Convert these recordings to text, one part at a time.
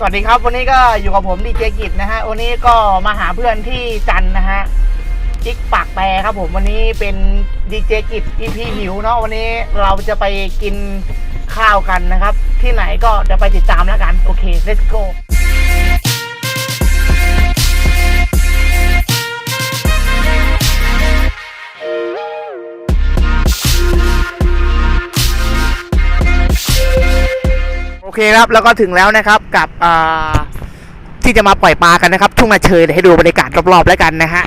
สวัสดีครับ วันนี้ก็อยู่กับผมดีเจกิจนะฮะ วันนี้ก็มาหาเพื่อนที่จันนะฮะจิกปากแปรครับผมวันนี้เป็นดีเจกิจอีพีหิวเนาะวันนี้เราจะไปกินข้าวกันนะครับ ที่ไหนก็เดี๋ยวไปติดตามแล้วกัน โอเค let's go เคครับแล้วก็ถึงแล้วนะครับกับที่จะมาปล่อยปลากันนะครับทุ่งนาเชยเดี๋ยวให้ดูบรรยากาศรอบๆแล้วกันนะฮะ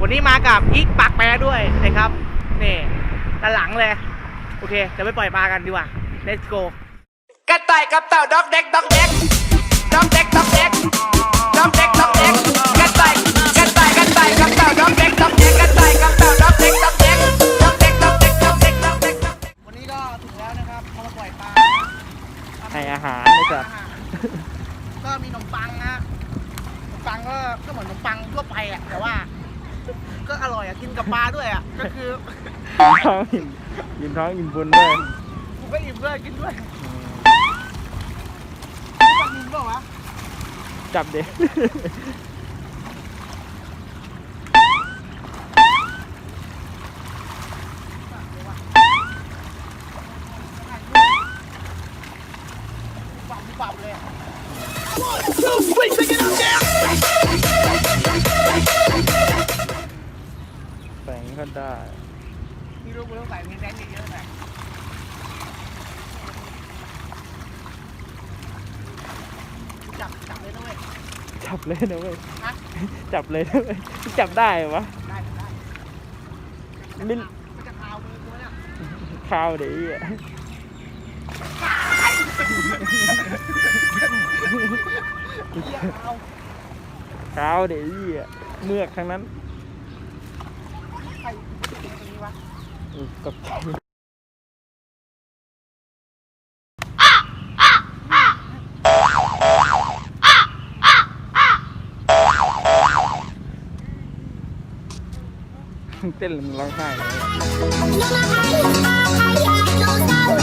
วันนี้มากับอีกปากแปรด้วยนะครับนี่ด้านหลังเลยโอเคจะไปปล่อยปลากันดีกว่า let's go กระต่ายกับเต่าดอกเด็กดอกเด็กดอกเด็กดอกเด็ก อาหารเลยจ้ะก็มีขนมปังนะขนมปังก็ก็เหมือนขนมปังทั่วไปอะแต่ว่า ก็อร่อยอะกินกับปลาด้วยอะก็คืออิ่มท้องอิ่มอิ่มท้องอิ่มบุญด้วยกูก็อิ่มด้วยกินด้วยปังอิ่มเปล่าวะจับเด็ก ปับปับเลยอะแสงก็ได้มีลูกมือใส่มีแดงเยอะๆหน่อยจับจับเลยนะเว้ยจับเลยนะเว้ยฮะจับเลยนะเว้ยจับได้เหรอวะได้ได้ลิ้นมันจะคาวมือกูไหมเนี่ยข้าวเดี๋ยวอีอะเหี้ย คาวข้าวเดี๋ยวอีอ่เมือกทั้งนั้นใครตรงนี้วะอุ๊ยตกใจเต้นมึงร้องไห้เลย